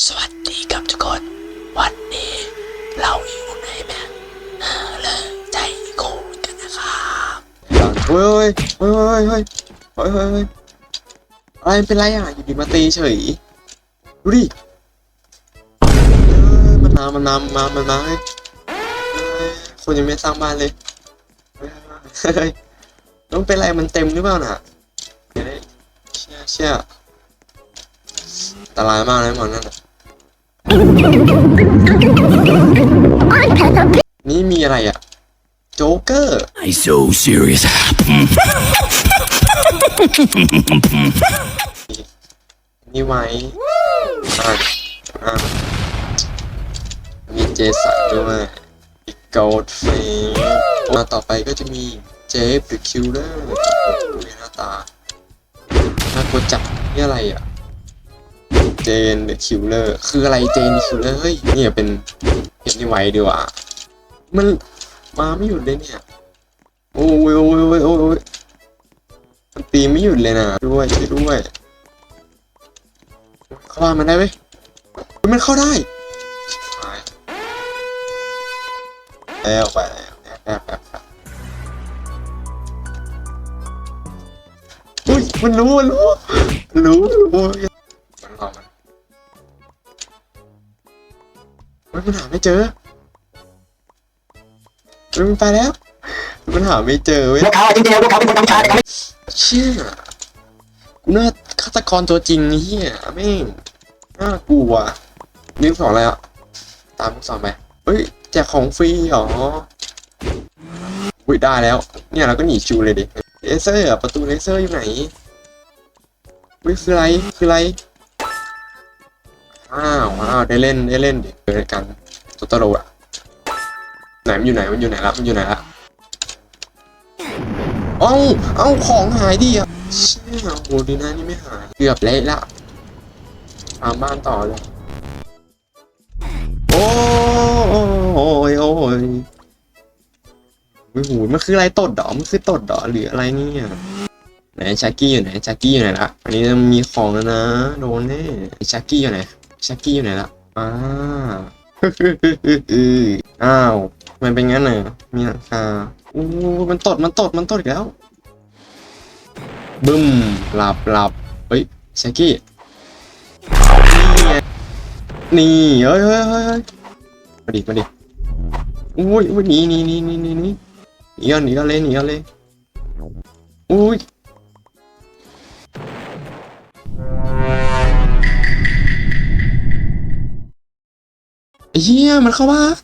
สวัสดีครับทุกคน วันนี้เราอยู่ในแมปเออเลยใจโคตรกันนะครับเฮ้ยเฮ้ยเฮ้ยเฮ้ยเฮ้ยเฮ้ยอะไรเป็นไรอะอยู่ดีมาตีเฉยดูดิมันมามันมามมามันมาเฮ้ยเฮ้ยคนยังไม่สร้างบ้านเลยเฮ้ยเฮ้ยเฮ้ยแล้วมันเป็นไรมันเต็มหรือเปล่าน่ะเชี่ยเชี่ยอันตรายมากเลยหมอนนั่นน่ะ นี่มีอะไรอะ โจ๊กเกอร์ I'm so serious. นี่ไว้อ่าอ่ามีเจสันด้วยอีกโกดเฟย์มาต่อไปก็จะมีเจฟหรือคิวเลอร์ดูหน้าตาน่ากลัวจับนี่อะไรอะ เจนหรือคิวเลอร์คืออะไรเจนหรือคิวเลอร์เฮ้ยนี่ยเป็นเห็นนี่ไว้ดีกว่ามันมาไม่หยุดเลยเนี่ย โอ้ยโอ้ยโอ้ยโอ้ยมันตีไม่หยุดเลยนะด้วยช่วยด้วยเข้าบ้ามันได้ไหมมันเข้าได้แล้วไปแล้วแอบแอบแอบแอบอุ้ยมันรู้มันรู้รู้รู้ มันหาไม่เจอมันไปแล้ว มันหาไม่เจอเว้ยพวกเขาจริงๆพวกเขาเป็นคนทำชาติเชี่ยกูน่าฆาตกรตัวจริงเฮียแม่น่ากลัวนิ้วสองอะไรอะตามลูกศรไปเฮ้ยแจกของฟรีเหรออุ้ยได้แล้ว เนี่ยเราก็หนีชิวเลยดิเลเซอร์ประตูเลเซอร์อยู่ไหนอุ้ยคืออะไรคืออะไร อ้าวอ้าวได้เล่นได้เล่นดิเจอกันตัวตลกอะไหนมันอยู่ไหนมันอยู่ไหนละมันอยู่ไหนละเอ้าเอ้าของหายดิอะเชี่ยโหดีนะนี่ไม่หายเกือบเละละตามบ้านต่อเลยโอ้ยโอ้ยโอ้ยโหมันคืออะไรตดดอมันคือตดดอหรืออะไรเนี่ยไหนชักกี้อยู่ไหนชักกี้อยู่ไหนละอันนี้มีของแล้วนะโดนแน่ชักกี้อยู่ไหน ชักกี้อยู่ไหนละอ้าอ้าวมันเป็นงั้นเหรอมีหลังคาอู้มันตดมันตดมันตดอีกแล้วบึ้มหลับหลับเฮ้ยแซกกี้นี่นี่เฮ้ยเฮ้ยเฮ้ยเฮ้ยมาดิมาดิอุ้ยอุ้ยหนีหนีหนีหนีหนีหนีหนีกันหนีกันเลยหนีกันเลยอุ้ย เฮียมันเข้าบ้าน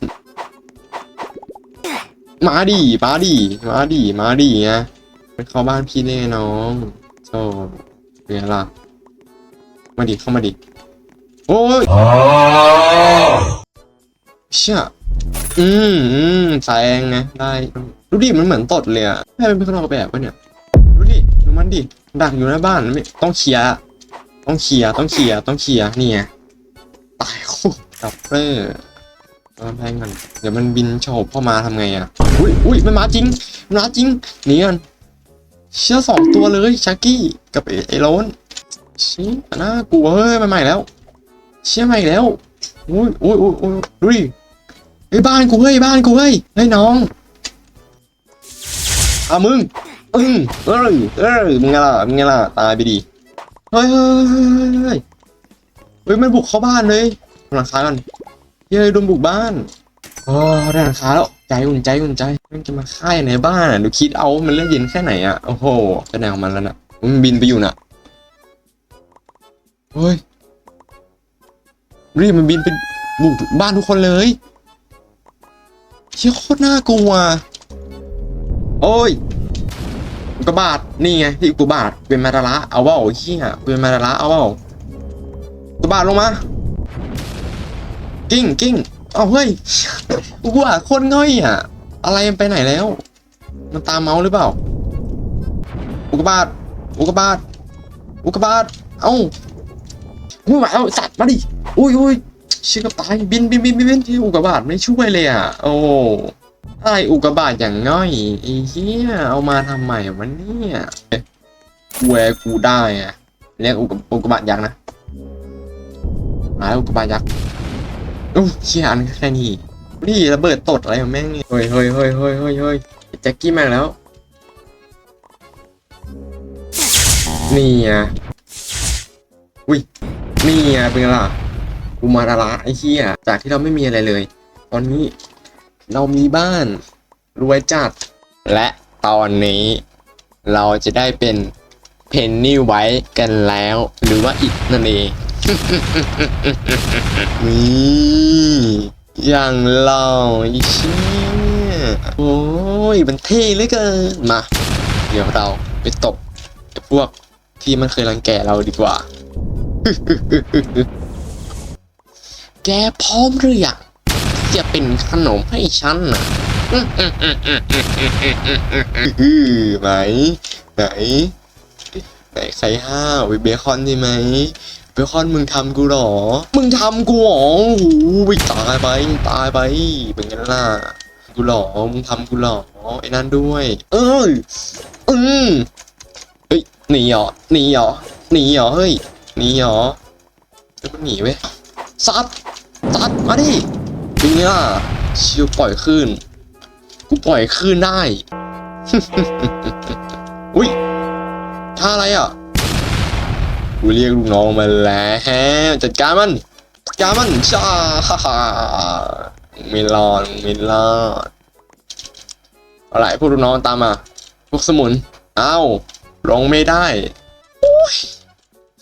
มาดิมาดิมาดิมาดิไงมันเข้าบ้านพี่แน่น้องโซ่เป็นไงล่ะมาดิเข้ามาดิโอ้ยเชี่ยอืมอืมแซงไงได้ดูดิมันเหมือนตดเลยอะแม่เป็นคนออกแบบปะเนี่ยดูดิดูมันดิดักอยู่หน้าบ้านไม่ต้องเคลียร์ต้องเคลียร์ต้องเคลียร์ต้องเคลียร์นี่ไงตายคู่ดับเปอร์ เอาแพงกันเดี๋ยวมันบินโฉบเข้ามาทำไงอะอุ้ยอุ้ยมันมาจริงมันมาจริงหนีกันเชื่อสองตัวเลยชักกี้กับไอ้ไอ้โรนชี้น่ากลัวเฮ้ยมันใหม่แล้ว เชี่ยใหม่แล้วอุ้ยอุ้ยอุ้ยอุ้ยดูดิเฮ้บ้านกูเฮ้ยบ้านกูเฮ้ยเฮ้ยน้องอะมึงอึ้งเอ้ยเอ้ยมึงไงล่ะมึงไงล่ะตายไปดิเฮ้ยเฮ้ยเฮ้ยเฮ้ยเฮ้ยเฮ้ยมันบุกเข้าบ้านเลยหลังคากัน เฮ้ยโดนบุกบ้านโอ้ได้หลังคาแล้วใจอุ่นใจอุ่นใจมันจะมาฆ่าอย่างในบ้านอะดูคิดเอามันเลือดเย็นแค่ไหนอะโอ้โหจะแนวมันแล้วน่ะมันบินไปอยู่น่ะเฮ้ยรีบมันบินไปบุกบ้านทุกคนเลยเชี่ยโคตรน่ากลัวโอ้ยกกาบาตนี่ไงที่อุกกาบาตเป็นมาตาระเอาว่าโอ้ยเชี่ยเป็นมาตาระเอาว่าอุกกาบาตลงมา กิ้งกิ้งเอาเฮ้ยกกาบาคตรง่อยอะ อะไรมันไปไหนแล้ว มันตามเมาส์หรือเปล่า อุกกาบาตอุกกาบาตอุกกาบาตเอ้าไม่ไหวเอาสัตว์มาดิอุ้ยอุ้ยชื่อกับตายบินบินบินบินบินที่อุกกาบาตไม่ช่วยเลยอะ โอ้อะไรอุกกาบาตอย่างง่อยไอ้เหี้ยเอามาทำไมวะเนี่ยแวร์กูได้อะเรียกอุกกาอุกบาตยักษ์นะมาแล้วกบายักษ์ อู้เชี่ยอันแค่นี้นี่ระเบิดตดอะไรของแม่งนี่เฮ้ยเฮ้ยเฮ้ยเฮ้ยเฮ้ยเฮ้ยแจ็คกี้มาแล้ว นี่ไงอุ้ยนี่ไงเป็นไงล่ะกูมาดาระไอ้เหี้ยจากที่เราไม่มีอะไรเลย ตอนนี้เรามีบ้านรวยจัด และตอนนี้เราจะได้เป็นเพนนี่ไว้กันแล้ว หรือว่าอิดนั่นเอง นี่อย่างเราไอ้เชี่ยโอ้ยมันเท่เหลือเกินมา เดี๋ยวเราไปตบพวกที่มันเคยรังแกเราดีกว่า แกพร้อมหรือยังจะเป็นขนมให้ฉันนะไหนไหนไหนใครห้าวเบคอนใช่ไหม บคอนมึงทำกูหรอ มึงทำกูหรอโอ้โหไปตายไปตายไปเป็นไงล่ะกูหรอมึงทำกูหรอไอ้นั่นด้วย เอ้ยอืมเฮ้ยหนีเหรอหนีเหรอหนีเหรอเฮ้ยหนีเหรอเดี๋ยวมันหนีเว้ยซัดซัดมาดิเป็นไงล่ะชิวปล่อยคืนกูปล่อยคืนได้อุ้ยท่าอะไรอะ กูเรียกลูกน้องมาแล้วจัดการมันจัดการมันชาฮ่าฮ่าไม่รอดไม่รอดอะไรพวกลูกน้องตามมาพวกสมุนเอ้าลงไม่ได้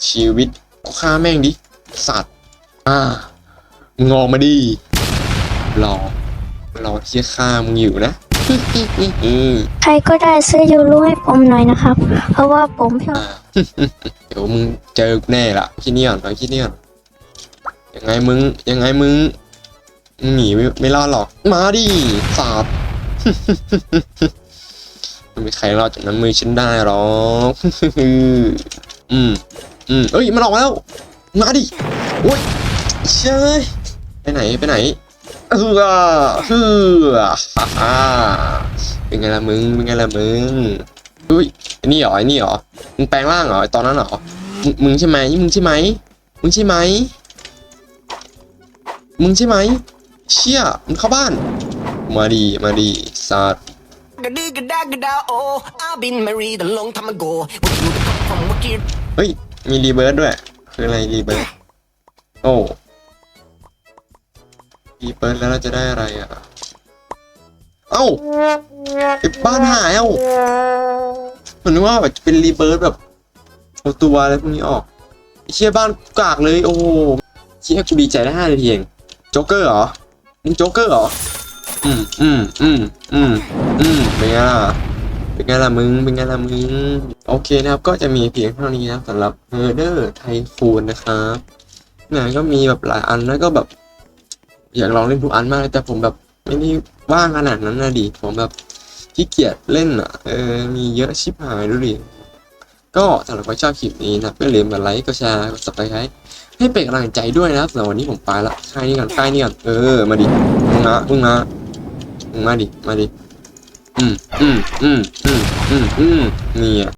ชีวิตกูฆ่าแม่งดิสัตว์อ่างอมาดิรอรอที่จะฆ่ามึงอยู่นะใครก็ได้ซื้อยูรูให้ผมหน่อยนะครับ เพราะว่าผมชอบ เดี๋ยวมึงเจอแน่ละคิดนี่ก่อนเอาคิดนี่ก่อนยังไงมึงยังไงมึงมึงหนีไม่ไม่รอดหรอก มาดิสัตว์ไม่มีใครรอดจากน้ำมือฉันได้หรอกอืมอืมเอ้ยมันออกมาแล้ว มาดิโอ้ยเชยไปไหนไปไหนเออเออฮ่าฮ่าเป็นไงล่ะมึงเป็นไงล่ะมึง อุ้ยไอ้นี่เหรอไอ้นี่เหรอมึงแปลงร่างเหรอไอ้ตอนนั้นเหรอมึงมึงใช่ไหมมึงใช่ไหมมึงใช่ไหมมึงใช่ไหมเชี่ยมึงเข้าบ้าน มาดีมาดีสัตว์ Gada gada gada oh I've been married a long time ago What you come from what you เฮ้ย มีรีเบิร์ดด้วย คืออะไรรีเบิร์ดโอ้รีเบิร์ดแล้วเราจะได้อะไรอะ เอ้าไอ้บ้านหายเอ้า เหมือนว่าแบบจะเป็นรีเบิร์ดแบบเอาตัวอะไรพวกนี้ออกเชี่ยบ้านกากเลยโอ้โหเชี่ยกูดีใจได้ห้านาทีเองโจ๊กเกอร์เหรอมึงโจ๊กเกอร์เหรออืมอืมอืมอืมอืมเป็นไงล่ะเป็นไงล่ะมึงเป็นไงล่ะมึงโอเคนะครับก็จะมีเพียงเท่านี้นะสำหรับ Murder Tycoon นะครับงานก็มีแบบหลายอันแล้วก็แบบ อยากลองเล่นทุกอันมากแต่ผมแบบไม่ได้ว่างขนาดนั้นนะดิผมแบบ ขี้เกียจเล่นอะเออมีเยอะชิบหายดูดิก็สำหรับใครชอบคลิปนี้นะไม่ลืมกดไลค์กดแชร์กด subscribe ให้เป็นกำลังใจด้วยนะครับสำหรับวันนี้ผมไปละค่ายนี่ก่อนค่ายนี่ก่อนเออมาดิมึงมามึงมามึงมาดิมาดิอืมอืมอืมอืมอืมอืมนี่อะ